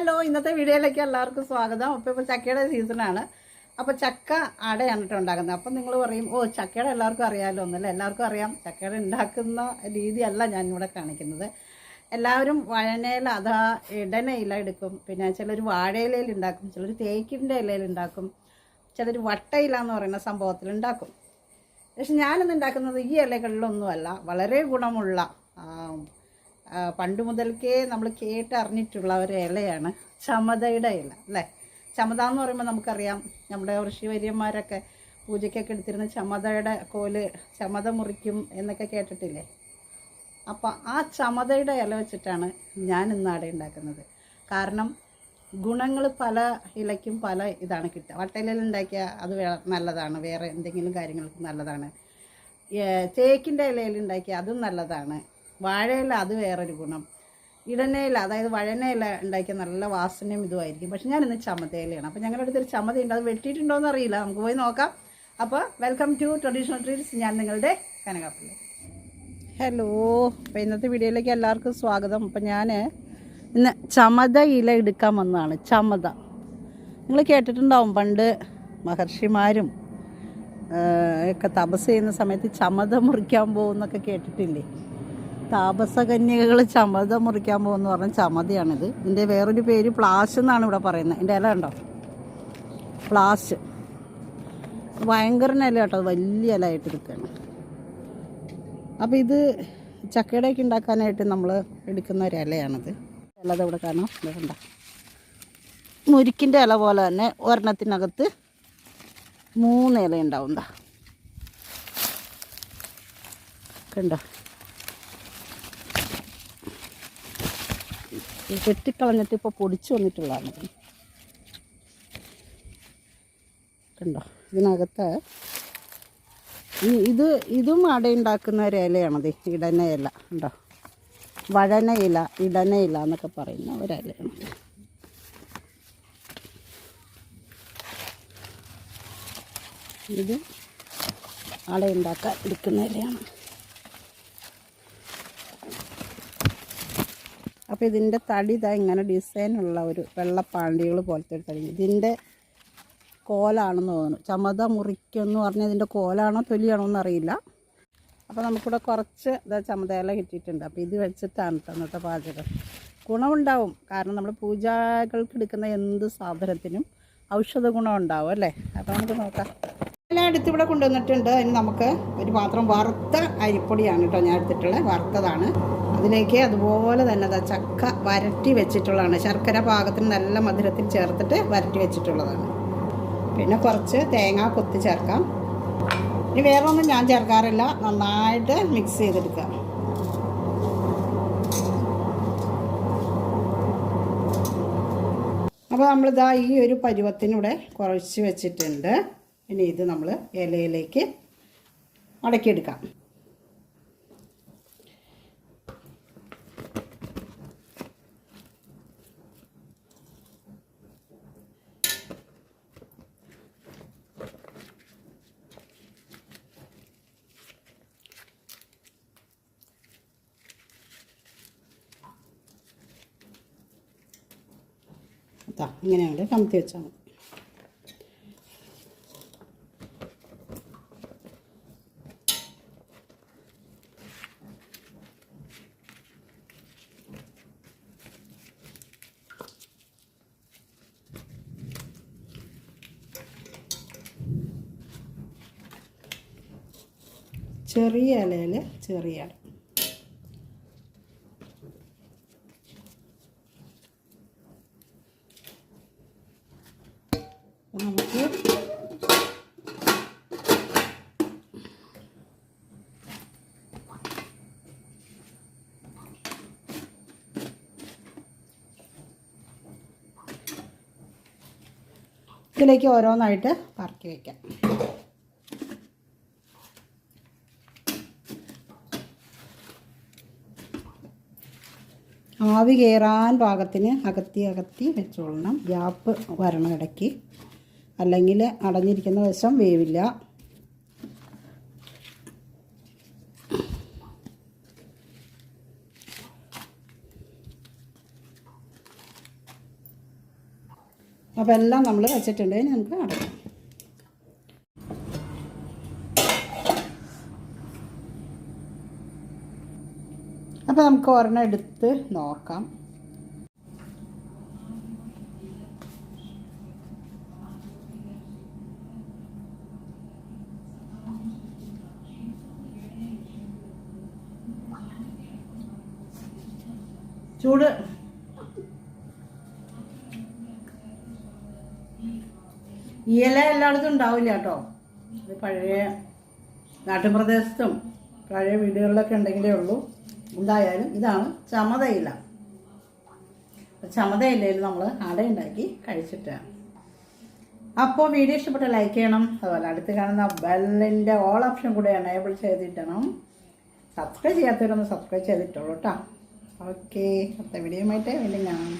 Hello ഇന്നത്തെ വീഡിയോയിലേക്ക് എല്ലാവർക്കും സ്വാഗതം. അപ്പോൾ ഇപ്പോൾ ചക്കയുടെ സീസണാണ് അപ്പോൾ ചക്ക അടയാണ് കേട്ടോ ഉണ്ടാക്കുന്നത്. അപ്പം നിങ്ങൾ പറയും ഓ ചക്കയുടെ എല്ലാവർക്കും അറിയാമല്ലോ ഒന്നല്ല എല്ലാവർക്കും അറിയാം. ചക്കയുടെ ഉണ്ടാക്കുന്ന രീതിയല്ല ഞാൻ ഇവിടെ കാണിക്കുന്നത്. എല്ലാവരും വഴനയില അതാ ഇടനയില എടുക്കും. പിന്നെ ചിലർ വാഴയിലയിൽ ഉണ്ടാക്കും ചിലർ തേക്കിന്റെ ഇലയിൽ ഉണ്ടാക്കും ചിലർ വട്ടയില എന്ന് പറയുന്ന സംഭവത്തിൽ ഉണ്ടാക്കും. പക്ഷെ ഞാനിന്ന് ഉണ്ടാക്കുന്നത് ഈ ഇലകളിലൊന്നുമല്ല. വളരെ ഗുണമുള്ള പണ്ട് മുതൽക്കേ നമ്മൾ കേട്ടറിഞ്ഞിട്ടുള്ള ഒരു ഇലയാണ് ചമതയുടെ ഇല അല്ലേ? ചമത എന്ന് പറയുമ്പോൾ നമുക്കറിയാം നമ്മുടെ ഋഷിവര്യന്മാരൊക്കെ പൂജയ്ക്കൊക്കെ എടുത്തിരുന്ന ചമതയുടെ കോൽ ചമത മുറിക്കും എന്നൊക്കെ കേട്ടിട്ടില്ലേ? അപ്പോൾ ആ ചമതയുടെ ഇല വെച്ചിട്ടാണ് ഞാൻ ഇന്ന് അട ഉണ്ടാക്കുന്നത്. കാരണം ഗുണങ്ങൾ പല ഇലയ്ക്കും പല ഇതാണ് കിട്ടുക. വട്ടയിലയിൽ ഉണ്ടാക്കിയ അത് നല്ലതാണ് വേറെ എന്തെങ്കിലും കാര്യങ്ങൾക്ക് നല്ലതാണ്. തേക്കിന്റെ ഇലയിൽ ഉണ്ടാക്കിയ അതും നല്ലതാണ്. വാഴയില അത് വേറൊരു ഗുണം. ഇടനയില അതായത് വഴനയില ഉണ്ടാക്കിയ നല്ല വാസനയും ഇതുമായിരിക്കും. പക്ഷെ ഞാനിന്ന് ചമതയിലയാണ്. അപ്പോൾ ഞങ്ങളുടെ അടുത്തൊരു ചമതയുണ്ട്. അത് വെട്ടിയിട്ടുണ്ടോ എന്ന് അറിയില്ല. നമുക്ക് പോയി നോക്കാം. അപ്പോൾ വെൽക്കം ടു ട്രഡീഷണൽ ട്രീറ്റ്സ് ഞാൻ നിങ്ങളുടെ കനകാപ്പള്ളി ഹലോ അപ്പോൾ ഇന്നത്തെ വീഡിയോയിലേക്ക് എല്ലാവർക്കും സ്വാഗതം. അപ്പോൾ ഞാൻ ഇന്ന് ചമത ഇല എടുക്കാൻ വന്നതാണ്. ചമത. നിങ്ങൾ കേട്ടിട്ടുണ്ടാവും പണ്ട് മഹർഷിമാരും ഒക്കെ തപസ് ചെയ്യുന്ന സമയത്ത് ചമത മുറിക്കാൻ പോകുമെന്നൊക്കെ കേട്ടിട്ടില്ലേ? താപസകന്യകൾ ചമത മുറിക്കാൻ പോകുന്ന പറഞ്ഞ ചമതയാണിത്. ഇതിന്റെ വേറൊരു പേര് പ്ലാസ് എന്നാണ് ഇവിടെ പറയുന്നത്. എന്റെ ഇല ഉണ്ടോ പ്ലാസ് ഭയങ്കര ഇല കേട്ടോ വലിയ ഇല ആയിട്ട് നിൽക്കുകയാണ് അപ്പോൾ ഇത് ചക്കയുടെയൊക്കെ ഉണ്ടാക്കാനായിട്ട് നമ്മൾ എടുക്കുന്ന ഒരു ഇലയാണിത്. ഇല ഇവിടെ കാണാം. ഇത് കണ്ട? മുരിക്കിന്റെ ഇല പോലെ തന്നെ ഒരെണ്ണത്തിനകത്ത് മൂന്ന് ഇല ഉണ്ടാവും കണ്ടോ? വെട്ടിക്കളഞ്ഞിട്ട് ഇപ്പോൾ പൊടിച്ചു വന്നിട്ടുള്ളതാണ്. കണ്ടോ? ഇതിനകത്ത് ഇത് ഇതും അടയുണ്ടാക്കുന്ന ഒരു ഇലയാണത് ഇടന ഇല. ഉണ്ടോ വഴന ഇല ഇടന ഇല എന്നൊക്കെ പറയുന്ന ഒരലയാണ് ഇത് അടയുണ്ടാക്കാൻ എടുക്കുന്ന ഇലയാണ്. അപ്പോൾ ഇതിന്റെ തടി ഇതാ ഇങ്ങനെ ഡിസൈനുള്ള ഒരു വെള്ളപ്പാണ്ടികൾ പോലത്തെ ഒരു തടി. ഇതിന്റെ കോലാണെന്ന് തോന്നുന്നു. ചമത മുറിക്കെന്ന് പറഞ്ഞാൽ ഇതിന്റെ കോലാണോ തൊലിയാണോ എന്നറിയില്ല. അപ്പോൾ നമുക്കിവിടെ കുറച്ച് ഇതാ ചമതയില കിട്ടിയിട്ടുണ്ട്. അപ്പോൾ ഇത് വെച്ചിട്ടാണ് കേട്ടോ ഇന്നത്തെ പാചകം. ഗുണമുണ്ടാവും. കാരണം നമ്മൾ പൂജകൾക്ക് എടുക്കുന്ന എന്ത് സാധനത്തിനും ഔഷധ ഗുണം ഉണ്ടാവും അല്ലേ? അപ്പോൾ നമുക്ക് നോക്കാം. എല്ലാം എടുത്തിവിടെ കൊണ്ടുവന്നിട്ടുണ്ട്. അതിന് നമുക്ക് ഒരു പാത്രം വറുത്ത അരിപ്പൊടിയാണ് കേട്ടോ ഞാൻ എടുത്തിട്ടുള്ളത്. വറുത്തതാണ്. അതിലേക്ക് അതുപോലെ തന്നെ ദാ ചക്ക വരട്ടി വെച്ചിട്ടുള്ളതാണ്. ശർക്കര പാകത്തിന് നല്ല മധുരത്തിൽ ചേർത്തിട്ട് വരട്ടി വെച്ചിട്ടുള്ളതാണ്. പിന്നെ കുറച്ച് തേങ്ങ കൊത്തി ചേർക്കാം. ഇനി വേറെ ഒന്നും ഞാൻ ചേർക്കാറില്ല. നന്നായിട്ട് മിക്സ് ചെയ്തെടുക്കുക. അപ്പോൾ നമ്മളിതാ ഈ ഒരു പരുവത്തിനൂടെ കുറച്ച് വെച്ചിട്ടുണ്ട്. ഇനി ഇത് നമ്മൾ ഇലയിലേക്ക് മടക്കിയെടുക്കാം ഇങ്ങനെ ഇങ്ങനെയാണ് കമത്തി വെച്ചാൽ മതി. ചെറിയ ഇലയിൽ ചെറിയ നമുക്ക് ഇതിലേക്ക് ഓരോന്നായിട്ട് പറക്കി വയ്ക്കാം ആവി കയറാൻ പാകത്തിന് അകത്തി അകത്തി വെച്ചോളണം. ഗ്യാപ്പ് വരണം ഇടയ്ക്ക്. അല്ലെങ്കിൽ അടഞ്ഞിരിക്കുന്ന വശം വേവില്ല. അപ്പോൾ എല്ലാം നമ്മൾ വെച്ചിട്ടുണ്ട്. ഇനി നമുക്ക് അടയ്ക്കാം അപ്പോൾ നമുക്ക് ഒരെണ്ണം എടുത്ത് നോക്കാം. ചൂട്. ഈ ഇല എല്ലായിടത്തും ഉണ്ടാവില്ല കേട്ടോ. ഇത് പഴയ നാട്ടുപ്രദേശത്തും പഴയ വീടുകളിലൊക്കെ ഉണ്ടെങ്കിലേ ഉള്ളൂ. എന്തായാലും ഇതാണ് ചമതയില ചമതയിലയിൽ നമ്മൾ അട ഉണ്ടാക്കി കഴിച്ചിട്ടാണ് അപ്പോൾ വീഡിയോ ഇഷ്ടപ്പെട്ട ലൈക്ക് ചെയ്യണം. അതുപോലെ അടുത്ത് കാണുന്ന ബെല്ലിന്റെ ഓൾ ഓപ്ഷൻ കൂടെ എനേബിൾ ചെയ്തിട്ടണം. സബ്സ്ക്രൈബ് ചെയ്യാത്തവരൊന്ന് സബ്സ്ക്രൈബ് ചെയ്തിട്ടുള്ളൂ കേട്ടോ ഓക്കെ. അടുത്ത ആയിട്ട് വീണ്ടും കാണാം.